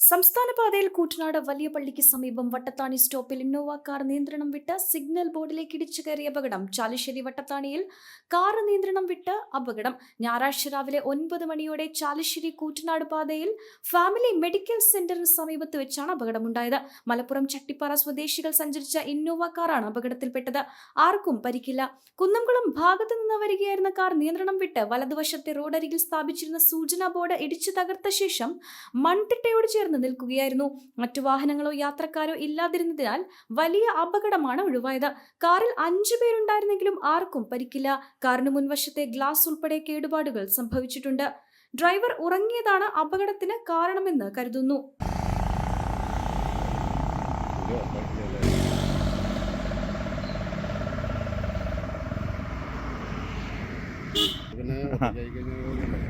സംസ്ഥാന പാതയിൽ കൂറ്റനാട് വലിയ പള്ളിക്ക് സമീപം വട്ടത്താണി സ്റ്റോപ്പിൽ ഇന്നോവ കാർ നിയന്ത്രണം വിട്ട് സിഗ്നൽ ബോർഡിലേക്ക് ഇടിച്ചു കയറിയ അപകടം. ചാലിശ്ശേരി വട്ടത്താണിയിൽ കാർ നിയന്ത്രണം വിട്ട് അപകടം. ഞായറാഴ്ച രാവിലെ ഒൻപത് മണിയോടെ ചാലിശ്ശേരി കൂറ്റനാട് പാതയിൽ ഫാമിലി മെഡിക്കൽ സെന്ററിന് സമീപത്ത് വെച്ചാണ് അപകടമുണ്ടായത്. മലപ്പുറം ചട്ടിപ്പാറ സ്വദേശികൾ സഞ്ചരിച്ച ഇന്നോവ കാറാണ് അപകടത്തിൽപ്പെട്ടത്. ആർക്കും പരിക്കില്ല. കുന്നംകുളം ഭാഗത്തു നിന്ന് വരികയായിരുന്ന കാർ നിയന്ത്രണം വിട്ട് വലതുവശത്തെ റോഡരികിൽ സ്ഥാപിച്ചിരുന്ന സൂചനാ ബോർഡ് ഇടിച്ചു തകർത്ത ശേഷം മൺതിട്ടയോട് ചേർന്ന് നിൽക്കുകയായിരുന്നു. മറ്റു വാഹനങ്ങളോ യാത്രക്കാരോ ഇല്ലാതിരുന്നതിനാൽ വലിയ അപകടമാണ് ഒഴിവായത്. കാറിൽ അഞ്ചു പേരുണ്ടായിരുന്നെങ്കിലും ആർക്കും പരിക്കില്ല. കാറിന് മുൻവശത്തെ ഗ്ലാസ് ഉൾപ്പെടെ കേടുപാടുകൾ സംഭവിച്ചിട്ടുണ്ട്. ഡ്രൈവർ ഉറങ്ങിയതാണ് അപകടത്തിന് കാരണമെന്ന് കരുതുന്നു. പിന്നെ